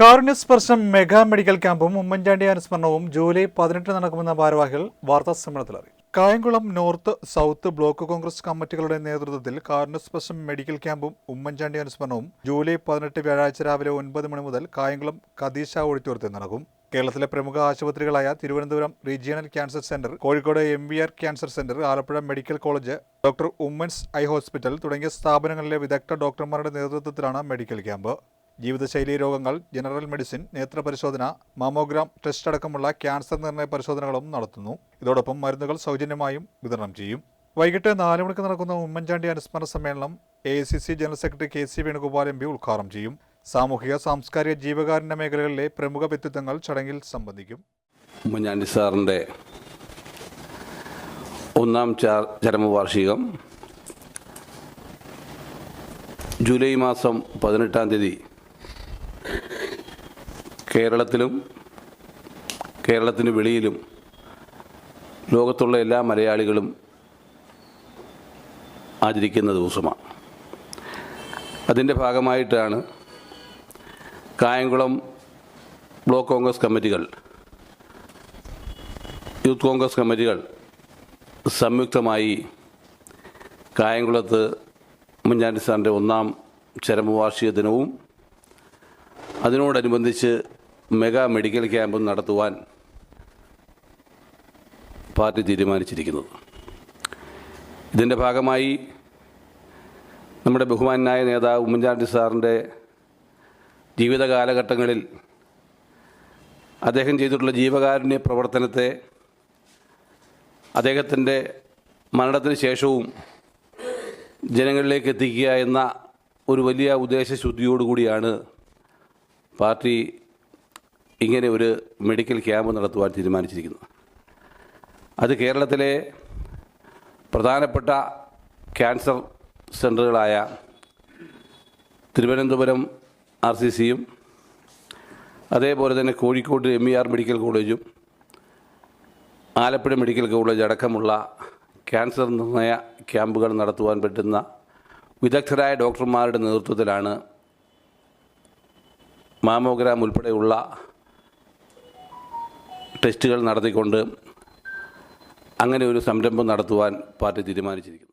കാരുണ്യസ്പർശം mega medical ക്യാമ്പും Oommen Chandy അനുസ്മരണവും July പതിനെട്ട് നടക്കുമെന്ന ഭാരവാഹികൾ വാർത്താ സമ്മേളനത്തിൽ അറിയിച്ചു. Kayamkulam north south block Congress കമ്മിറ്റികളുടെ നേതൃത്വത്തിൽ കാരുണ്യസ്പർശം മെഡിക്കൽ ക്യാമ്പും ഉമ്മൻചാണ്ടി അനുസ്മരണവും ജൂലൈ പതിനെട്ട് വ്യാഴാഴ്ച രാവിലെ ഒൻപത് മണി മുതൽ കായംകുളം കദീശ ഓഡിറ്റോറിയത്തിൽ നടക്കും. കേരളത്തിലെ പ്രമുഖ ആശുപത്രികളായ Thiruvananthapuram regional cancer centre Kozhikode M V R cancer centre Alappuzha medical college doctor Oommen's eye hospital തുടങ്ങിയ സ്ഥാപനങ്ങളിലെ വിദഗ്ധ ഡോക്ടർമാരുടെ നേതൃത്വത്തിലാണ് മെഡിക്കൽ ക്യാമ്പ്. ജീവിതശൈലി രോഗങ്ങൾ ജനറൽ മെഡിസിൻ നേത്രപരിശോധന മാമോഗ്രാം ടെസ്റ്റ് അടക്കമുള്ള ക്യാൻസർ നിർണയ പരിശോധനകളും നടത്തുന്നു. ഇതോടൊപ്പം മരുന്നുകൾ സൗജന്യമായും വിതരണം ചെയ്യും. വൈകിട്ട് നാല് മണിക്ക് നടക്കുന്ന ഉമ്മൻചാണ്ടി അനുസ്മരണ സമ്മേളനം A C C general secretary K C Venugopal M P ഉദ്ഘാടനം ചെയ്യും. സാമൂഹിക സാംസ്കാരിക ജീവകാരുണ്യ മേഖലകളിലെ പ്രമുഖ വ്യക്തിത്വങ്ങൾ ചടങ്ങിൽ സംബന്ധിക്കും. ഉമ്മൻചാണ്ടി സാറിന്റെ ഒന്നാം ചരമവാർഷികം ജൂലൈ മാസം പതിനെട്ടാം തീയതി കേരളത്തിലും കേരളത്തിന് വെളിയിലും ലോകത്തുള്ള എല്ലാ മലയാളികളും ആചരിക്കുന്ന ദിവസമാണ്. അതിന്റെ ഭാഗമായിട്ടാണ് കായംകുളം ബ്ലോക്ക് കോൺഗ്രസ് കമ്മിറ്റികൾ യൂത്ത് കോൺഗ്രസ് കമ്മിറ്റികൾ സംയുക്തമായി കായംകുളത്ത് ഉമ്മൻചാണ്ടി സാറിന്റെ ഒന്നാം ചരമവാർഷിക ദിനവും അതിനോടനുബന്ധിച്ച് മെഗാ മെഡിക്കൽ ക്യാമ്പ് നടത്തുവാൻ പാർട്ടി തീരുമാനിച്ചിരിക്കുന്നത് ഇതിന്റെ ഭാഗമായി നമ്മുടെ ബഹുമാനായ നേതാവ് ഉമ്മൻചാണ്ടി സാറിന്റെ ജീവിത കാലഘട്ടങ്ങളിൽ അദ്ദേഹം ചെയ്തിട്ടുള്ള ജീവകാരുണ്യ പ്രവർത്തനത്തെ അദ്ദേഹത്തിന്റെ മരണത്തിന് ശേഷവും ജനങ്ങളിലേക്ക് എത്തിക്കുക എന്ന ഒരു വലിയ ഉദ്ദേശശുദ്ധിയോടുകൂടിയാണ് പാർട്ടി ഇങ്ങനെ ഒരു മെഡിക്കൽ ക്യാമ്പ് നടത്തുവാൻ തീരുമാനിച്ചിരിക്കുന്നു. അത് കേരളത്തിലെ പ്രധാനപ്പെട്ട ക്യാൻസർ സെന്ററുകളായ തിരുവനന്തപുരം ആർ സി സിയും അതേപോലെ തന്നെ Kozhikode M E R medical കോളേജും ആലപ്പുഴ മെഡിക്കൽ കോളേജ് അടക്കമുള്ള ക്യാൻസർ നിർണയ ക്യാമ്പുകൾ നടത്തുവാൻ പറ്റുന്ന വിദഗ്ധരായ ഡോക്ടർമാരുടെ നേതൃത്വത്തിലാണ് മാമോഗ്രാം ഉൾപ്പെടെയുള്ള ടെസ്റ്റുകൾ നടത്തിക്കൊണ്ട് അങ്ങനെ ഒരു സംരംഭം നടത്തുവാൻ പാർട്ടി തീരുമാനിച്ചിരിക്കുന്നു.